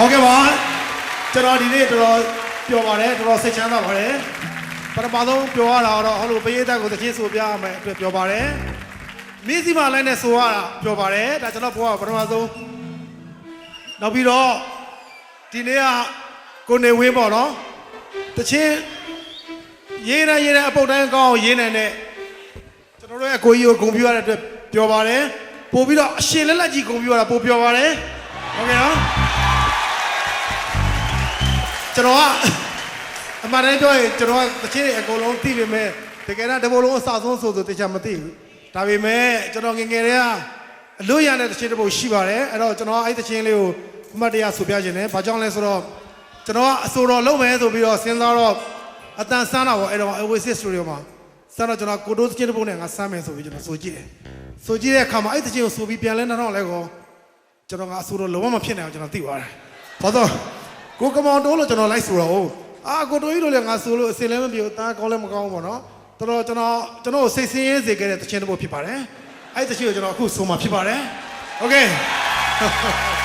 ဟုတ်ကဲ့ပါကျွန်တော်ဒီနေ့တော်တော်ပျော်ပါတယ်တော်တော်စိတ်ချမ်းသာပါတယ်ပထမဆုံးပျော်ရတာတော့ဟောလို့ပရိသတ်ကိုသချင်းဆိုပြရမယ်အတွက်ပျော်ပါတယ်မင်းစီမလိုက်နဲ့ဆိုရတာပျော်ပါတယ်ဒါကျွန်တော်ဘဝပထမဆုံးနောက်ပြီးတော့ဒီနေ့ကကိုနေဝင်းပေါ့နော်တချင်းရေးနေရေးနေအပုတ်တိုင်းကောင်းအောင်ရေးနေတဲ့ကျွန်တော်တို့ရဲ့ကိုကြီးကိုဂုဏ်ပြုရတဲ့အတွက်ပျော်ပါတယ်ပို့ပြီးတော့အရှင်လက်လက်ကြီးဂုဏ်ပြုရတာပို့ပျော်ပါတယ်ဟုတ်ကဲ့နော် ကျွန်တော်ကအမှန်တမ်းပြောရင်ကျွန်တော်ကတချင်းအကုန်လုံးသိပေမဲ့တကယ်တော့တဘောလုံးအစဆုံးဆိုဆိုတခြားမသိဘူးဒါပေမဲ့ကျွန်တော်ငယ်ငယ်တည်းကအလို့ရတဲ့တချင်းတစ်ပုဒ်ရှိပါတယ်အဲ့တော့ကျွန်တော်အဲ့တချင်းလေးကိုအမှတ်တရဆိုပြခြင်းတယ်ဘာကြောင့်လဲဆိုတော့ကျွန်တော်ကအဆိုတော်လုပ်မယ်ဆိုပြီးတော့စဉ်းစားတော့အတန်ဆန်းတာပေါ့အဲ့တော့ Oasis Studio မှာဆန်းတော့ကျွန်တော်ကိုတိုးတချင်းတစ်ပုဒ်နဲ့ငါဆန်းမယ်ဆိုပြီးကျွန်တော်ဆိုကြည့်တယ်ဆိုကြည့်တဲ့အခါမှာအဲ့တချင်းကိုဆိုပြီးပြန်လဲတော့လဲကောကျွန်တော်ကအဆိုတော့လုံးဝမဖြစ်နိုင်အောင်ကျွန်တော်သိသွားတယ်။ဘာလို့ ကိုကမောင်တိုးလို့ကျွန်တော်လိုက်ဆိုတော့ဟုတ်အာကိုတိုးကြီးတို့လည်းငါဆိုလို့အစင်လည်းမပြေဘူးတားကောင်းလည်းမကောင်းဘူးပေါ့နော်။တော်တော်ကျွန်တော်ကျွန်တော်ကိုစိတ်ဆင်းရဲစေခဲ့တဲ့တခြင်းတစ်ပုဒ်ဖြစ်ပါတယ်။အဲ့ဒီတခြင်းကိုကျွန်တော်အခုဆိုမှဖြစ်ပါတယ်။ Okay နေ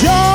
Show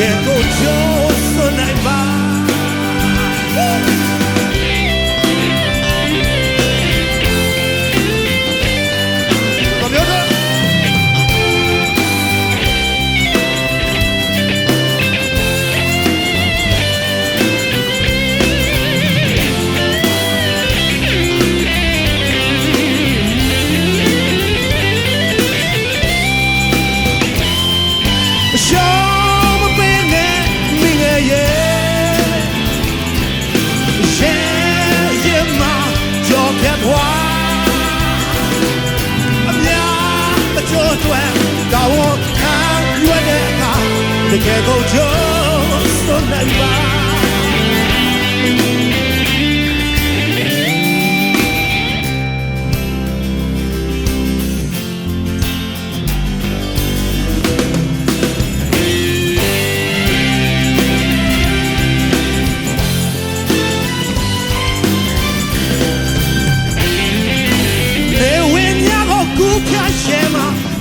Tylko cios najbardziej che col giorno nel mare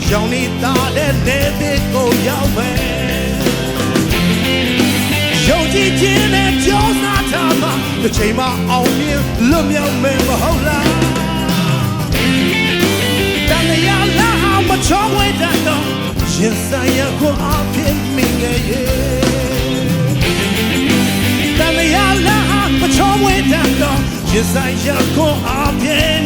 Johnny, darling, let it go your way. ယုံကြည်ခြင်းနဲ့ကြောစားထားမှတစ်ချိန်မှအောင်မြင်လွတ်မြောက်မယ်မဟုတ်လားတန်ရလာအောင်မချောဝဲတတ်တော့ရင်ဆိုင်ရခွန်အဖြစ်မိငယ်ရဲ့တန်ရလာအောင်မချောဝဲတတ်တော့ရင်ဆိုင်ရခွန်အဖြစ်မိ